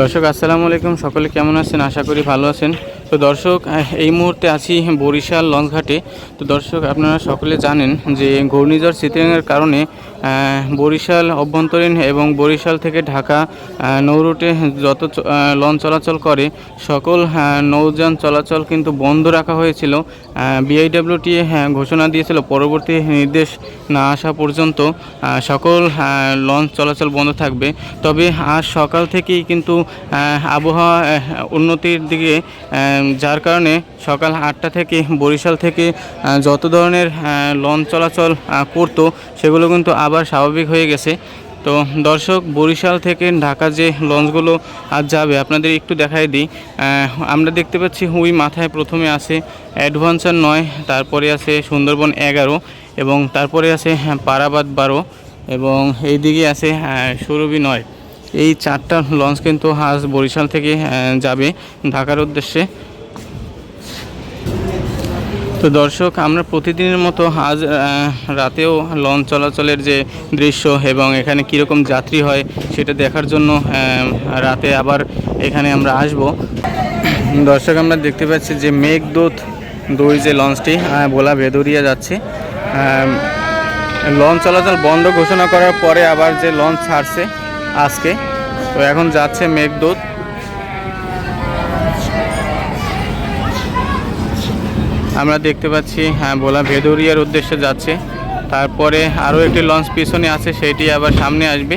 দর্শক আসসালামু আলাইকুম। সকলে কেমন আছেন? আশা করি ভালো আছেন। তো দর্শক এই মুহূর্তে আছি বরিশাল লঞ্চঘাটে। তো দর্শক, আপনারা সকলে জানেন যে ঘূর্ণিঝড় সিতিংয়ের কারণে বরিশাল অভ্যন্তরীণ এবং বরিশাল থেকে ঢাকা নৌরুটে যত লঞ্চ চলাচল করে, সকল নৌযান চলাচল কিন্তু বন্ধ রাখা হয়েছিল। বিআইডব্লিউটি ঘোষণা দিয়েছিল, পরবর্তী নির্দেশ না আসা পর্যন্ত সকল লঞ্চ চলাচল বন্ধ থাকবে। তবে আজ সকাল থেকেই কিন্তু আবহাওয়া উন্নতির দিকে যার কারণে সকাল আটটা থেকে বরিশাল থেকে যত ধরনের লঞ্চ চলাচল করতো সেগুলো কিন্তু আবার স্বাভাবিক হয়ে গেছে। তো দর্শক বরিশাল থেকে ঢাকা যে লঞ্চগুলো আজ যাবে আপনাদের একটু দেখাই দিই। আমরা দেখতে পাচ্ছি হুই মাথায় প্রথমে আছে অ্যাডভান্সার নয় তারপরে আছে সুন্দরবন এগারো এবং তারপরে আছে হ্যাঁ, পারাবাদ বারো এবং এই দিকে আছে সুরভি নয়। এই চারটা লঞ্চ কিন্তু আজ বরিশাল থেকে যাবে ঢাকার উদ্দেশ্যে। তো দর্শক, আমরা প্রতিদিনের মতো আজ রাতেও লঞ্চ চলাচলের যে দৃশ্য এবং এখানে কীরকম যাত্রী হয় সেটা দেখার জন্য রাতে আবার এখানে আমরা আসব। দর্শক, আমরা দেখতে পাচ্ছি যে মেঘদূত দুই যে লঞ্চটি ভোলা ভেদুরিয়া যাচ্ছে। লঞ্চ চলাচল বন্ধ ঘোষণা করার পরে আবার যে লঞ্চ ছাড়ছে আজকে, তো এখন যাচ্ছে মেঘদূত। আমরা দেখতে পাচ্ছি হ্যাঁ ভোলা ভেদুরিয়ার উদ্দেশ্যে যাচ্ছে। তারপরে আরও একটি লঞ্চ পিছনে আছে সেইটি আবার সামনে আসবে।